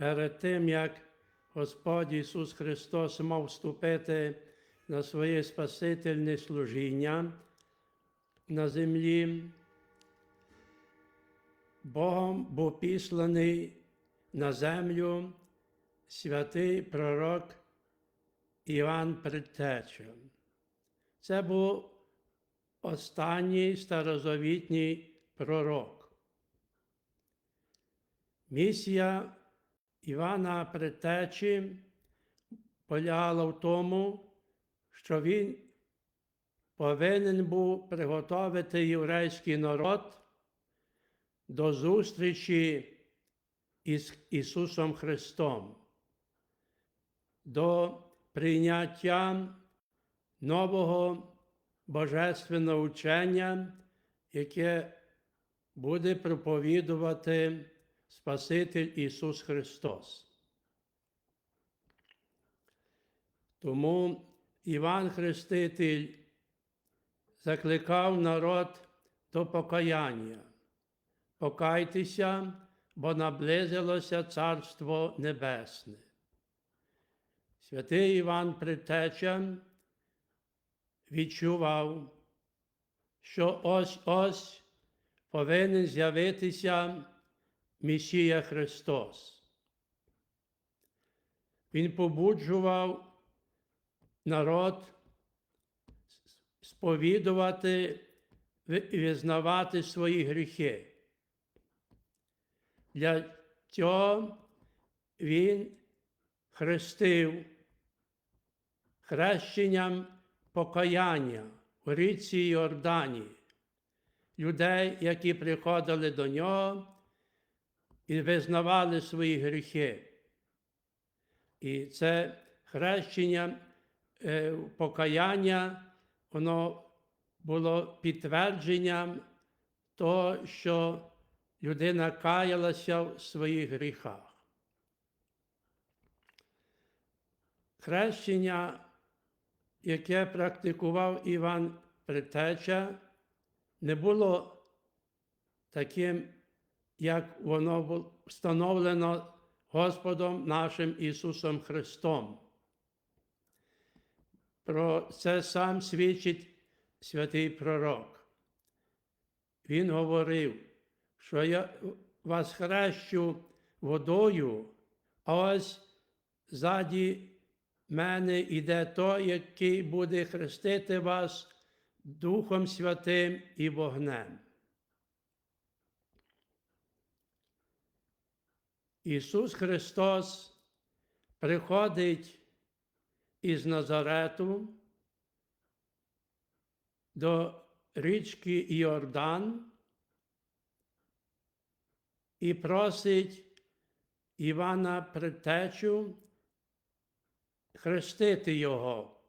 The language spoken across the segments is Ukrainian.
перед тим, як Господь Ісус Христос мав вступити на своє Спасительне служіння на землі, Богом був післаний на землю святий пророк Іван Предтеча. Це був останній старозавітній пророк. Місія Івана Предтечі полягала в тому, що він повинен був приготувати єврейський народ до зустрічі із Ісусом Христом, до прийняття нового божественного учення, яке буде проповідувати Спаситель Ісус Христос. Тому Іван Хреститель закликав народ до покаяння. Покайтеся, бо наблизилося Царство Небесне. Святий Іван Предтеча відчував, що ось ось повинен з'явитися Месія Христос. Він побуджував народ сповідувати і визнавати свої гріхи. Для цього він хрестив хрещенням покаяння у річці Йордані, людей, які приходили до нього і визнавали свої гріхи. І це хрещення е, покаяння, воно було підтвердженням того, що людина каялася в своїх гріхах. Хрещення, яке практикував Іван Предтеча, не було таким, як воно встановлено Господом нашим Ісусом Христом. Про це сам свідчить святий пророк. Він говорив, що я вас хрещу водою, а ось ззаді мене йде той, який буде хрестити вас Духом Святим і вогнем. Ісус Христос приходить із Назарету до річки Іордан і просить Івана Предтечу хрестити його.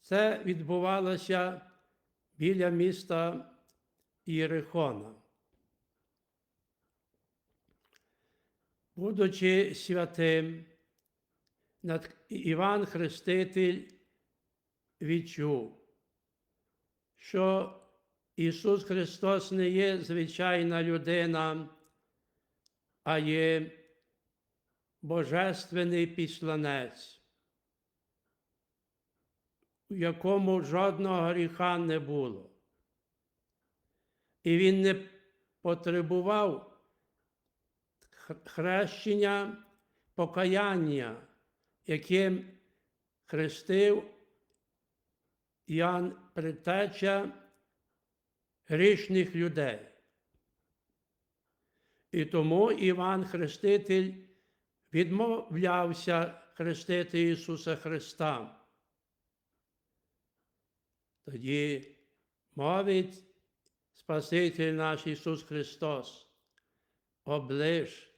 Це відбувалося біля міста Єрихона. Будучи святим, Іван Хреститель відчув, що Ісус Христос не є звичайна людина, а є божественний післанець, у якому жодного гріха не було. І він не потребував хрещення покаяння, яким хрестив Ян Предтеча грішних людей. І тому Іван Хреститель відмовлявся хрестити Ісуса Христа. Тоді мовить Спаситель наш Ісус Христос, оближ,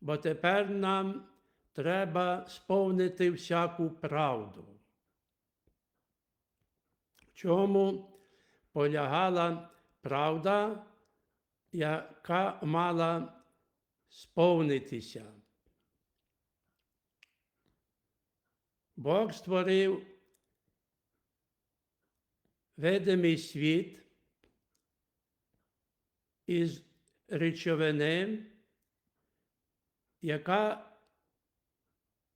бо тепер нам треба сповнити всяку правду. В чому полягала правда, яка мала сповнитися. Бог створив видимий світ із речовини, яка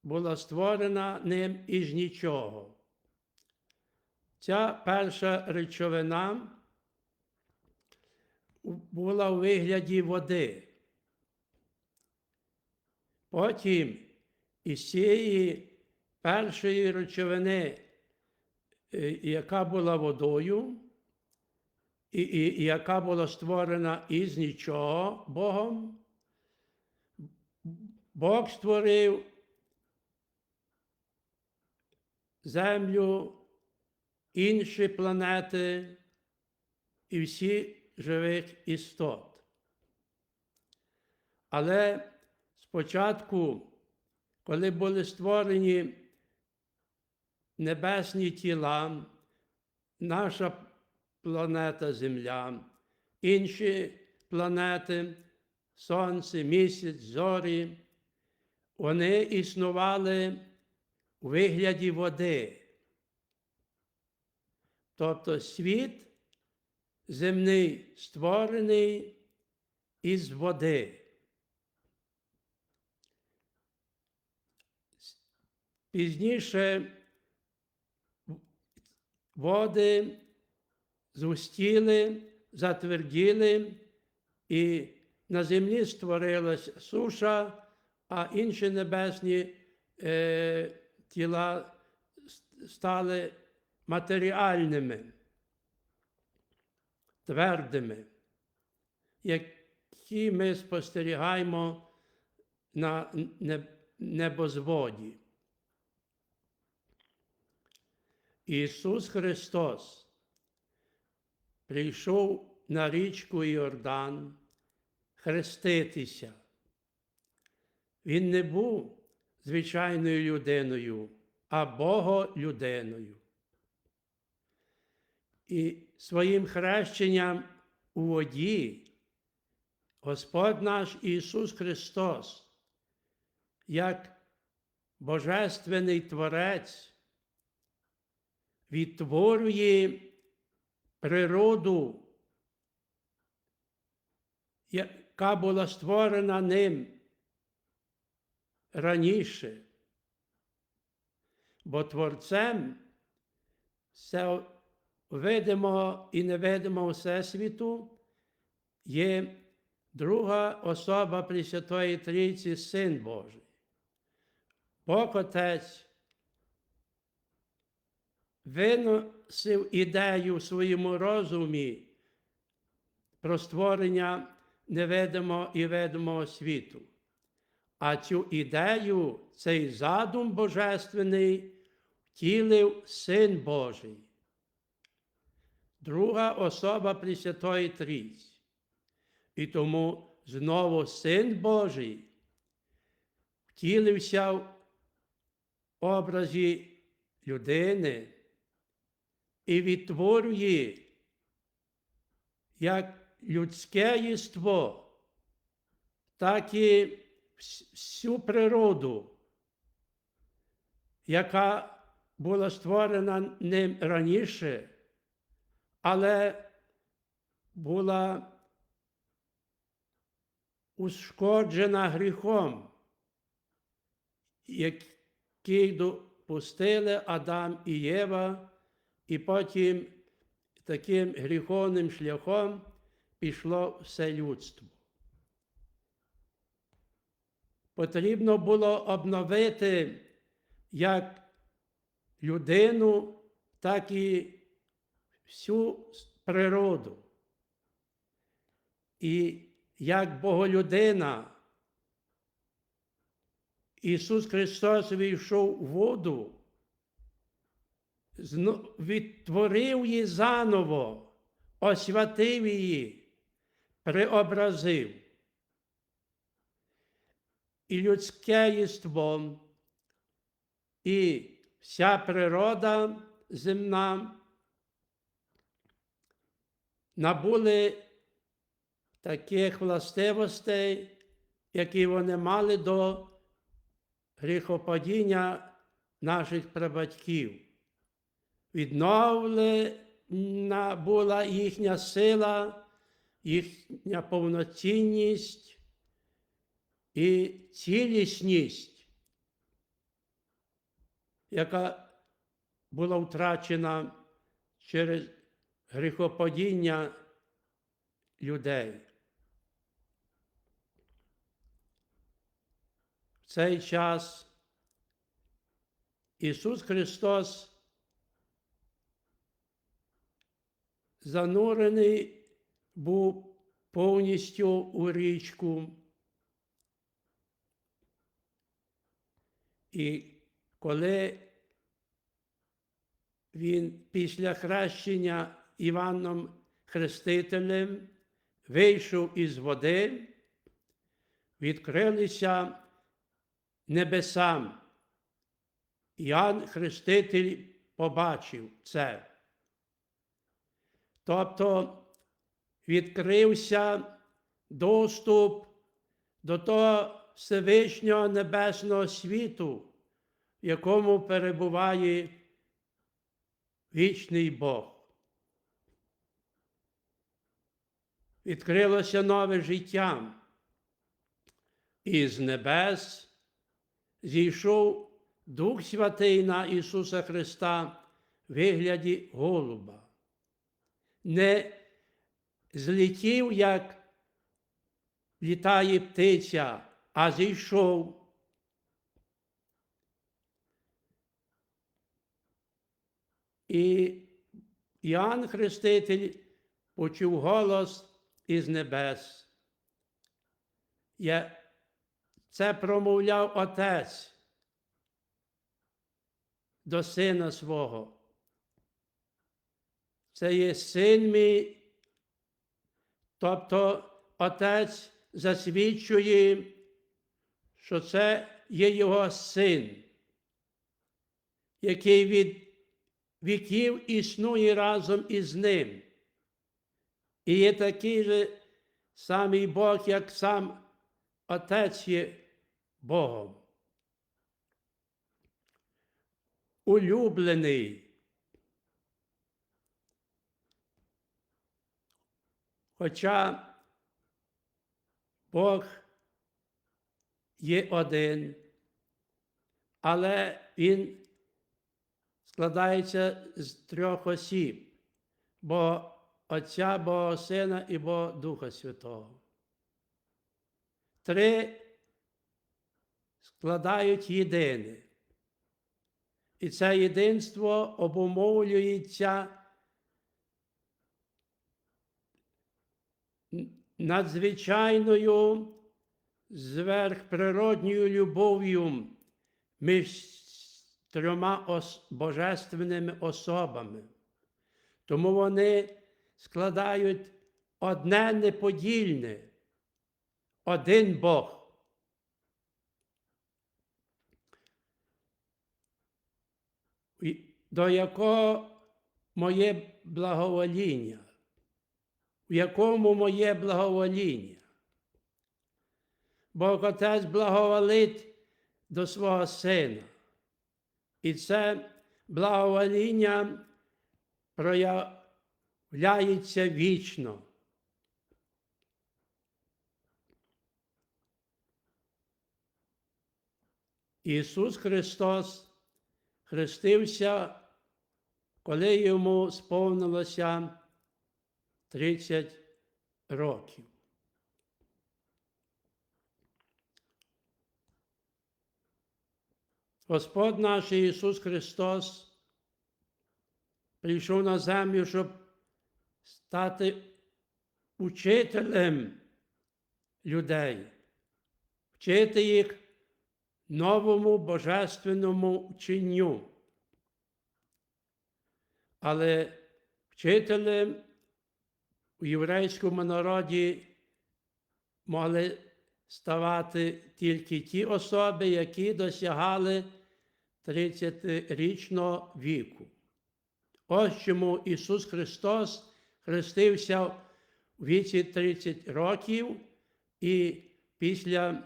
була створена ним із нічого. Ця перша речовина була у вигляді води. Потім із цієї першої речовини, е, яка була водою, і, і, яка була створена із нічого Богом, Бог створив землю, інші планети і всі живих істот. Але спочатку, коли були створені небесні тіла, наша планета Земля, інші планети, Сонце, місяць, зорі, вони існували у вигляді води. Тобто світ земний створений із води. Пізніше води згустіли, затверділи, і на землі створилась суша, а інші небесні е, тіла стали матеріальними, твердими, які ми спостерігаємо на не- небозводі. Ісус Христос прийшов на річку Йордан хреститися. Він не був звичайною людиною, а Боголюдиною. І своїм хрещенням у воді Господь наш Ісус Христос, як Божественний Творець, відтворює природу, яка була створена ним раніше. Бо творцем все видимого і невидимого Всесвіту є друга особа Пресвятої Трійці, Син Божий. Бог Отець виносив ідею в своєму розумі про створення невидимого і видимого світу. А цю ідею, цей задум божественний втілив Син Божий, друга особа Пресвятої Трійці. І тому знову Син Божий втілився в образі людини і відтворює як людське єство, так і всю природу, яка була створена ним раніше, але була ушкоджена гріхом, який допустили Адам і Єва, і потім таким гріховним шляхом пішло все людство. Потрібно було обновити як людину, так і всю природу. І як Боголюдина, Ісус Христос війшов у воду, відтворив її заново, освятив її, преобразив. І людське єство, і вся природа земна набули таких властивостей, які вони мали до гріхопадіння наших прабатьків. Відновлена була їхня сила, їхня повноцінність і цілісність, яка була втрачена через гріхопадіння людей. В цей час Ісус Христос занурений був повністю у річку. І коли він після хрещення Іваном Хрестителем вийшов із води, відкрилися небесам. Іоанн Хреститель побачив це. Тобто відкрився доступ до того Всевишнього Небесного світу, в якому перебуває вічний Бог. Відкрилося нове життя. І з небес зійшов Дух Святий на Ісуса Христа в вигляді голуба. Не злетів, як літає птиця, а зійшов. І Іоанн Хреститель почув голос із небес. Я це промовляв Отець до сина свого. Це є син мій, тобто Отець засвідчує, що це є його син, який від віків існує разом із ним. І є такий же самий Бог, як сам Отець є Богом. Улюблений. Хоча Бог є один, але Він складається з трьох осіб, бо Отця, Бога Сина і Бога Духа Святого. Три складають єдине. І це єдинство обумовлюється надзвичайною зверхприродньою любов'ю між трьома ос- божественними особами. Тому вони складають одне неподільне, один Бог. До якого моє благовоління, в якому моє благовоління. Бог Отець благоволить до свого Сина. І це благовоління проявляється вічно. Ісус Христос хрестився, коли йому сповнилося 30 років. Господь наш Ісус Христос прийшов на землю, щоб стати учителем людей, вчити їх новому божественному вченню. Але вчителем у єврейському народі могли ставати тільки ті особи, які досягали 30-річного віку. Ось чому Ісус Христос хрестився у віці 30 років, і після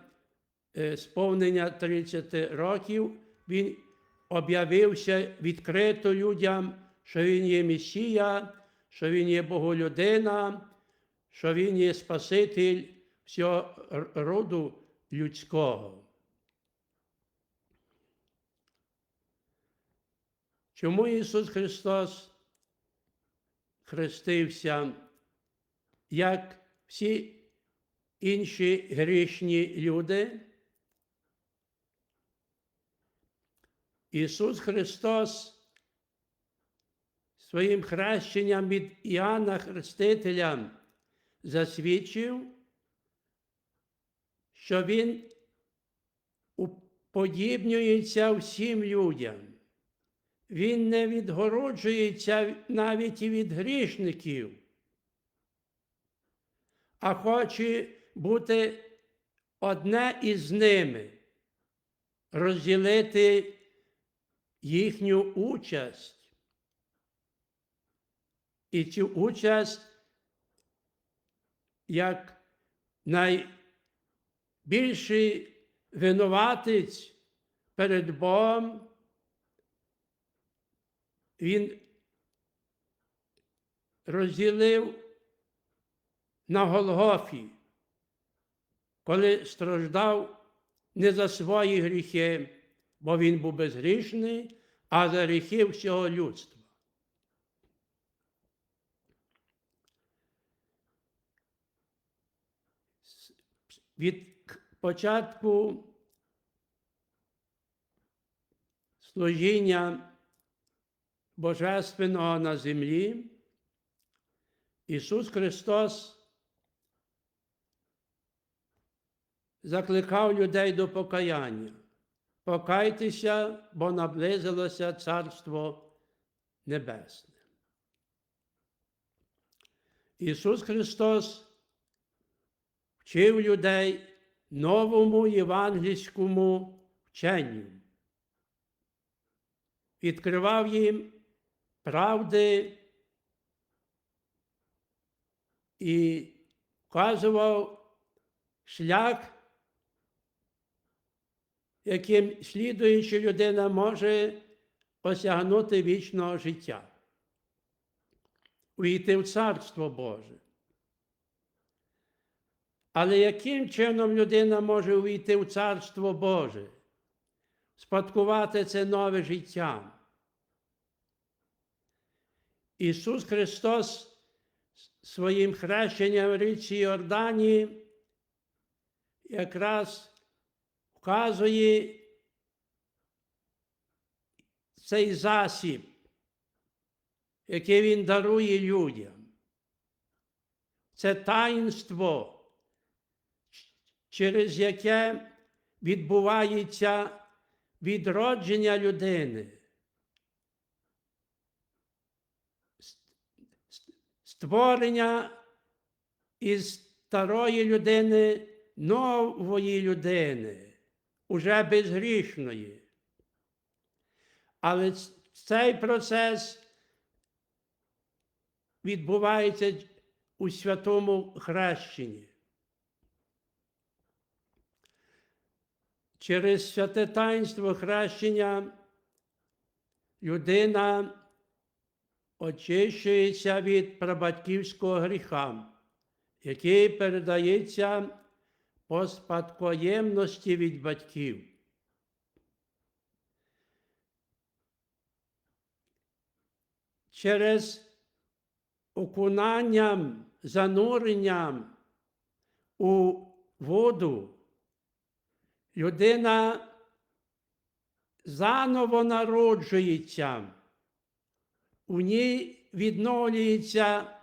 е, сповнення 30 років Він об'явився відкрито людям, що Він є Месія, що Він є Боголюдина, що Він є Спаситель всього роду людського. Чому Ісус Христос хрестився, як всі інші грішні люди? Ісус Христос своїм хрещенням від Іоанна Хрестителя засвідчив, що Він уподібнюється всім людям. Він не відгороджується навіть і від грішників, а хоче бути одне із ними, розділити їхню участь. І цю участь як найбільший винуватець перед Богом, він розділив на Голгофі, коли страждав не за свої гріхи, бо він був безгрішний, а за гріхи всього людства. Від початку служіння Божественного на землі Ісус Христос закликав людей до покаяння. Покайтеся, бо наблизилося Царство Небесне. Ісус Христос вчив людей новому євангельському вченню. Відкривав їм правди і вказував шлях, яким слідуючи людина може осягнути вічного життя, увійти в Царство Боже. Але яким чином людина може увійти в Царство Боже, спадкувати це нове життя? Ісус Христос своїм хрещенням в річці Йордані якраз вказує цей засіб, який Він дарує людям. Це таїнство, через яке відбувається відродження людини. Створення із старої людини нової людини, уже безгрішної. Але цей процес відбувається у святому хрещенні. Через святе таїнство хрещення людина очищується від прабатьківського гріха, який передається по спадкоємності від батьків. Через окунанням, зануренням у воду людина заново народжується, у ній відновлюється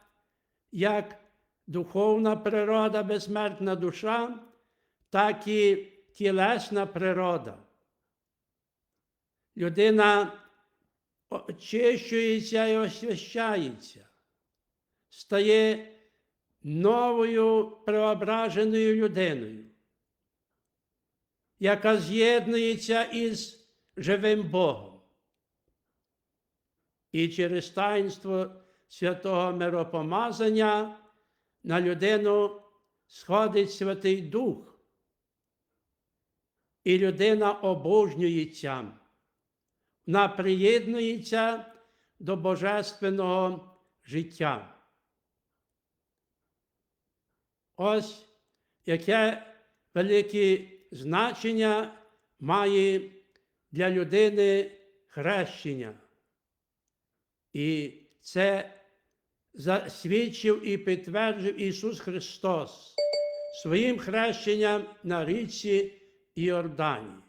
як духовна природа, безсмертна душа, так і тілесна природа. Людина очищується і освящається, стає новою преображеною людиною, яка з'єднується із живим Богом. І через таїнство святого миропомазання на людину сходить Святий Дух, і людина обожнюється, вона приєднується до божественного життя. Ось яке велике значення має для людини хрещення. І це засвідчив і підтвердив Ісус Христос своїм хрещенням на річці Іордані.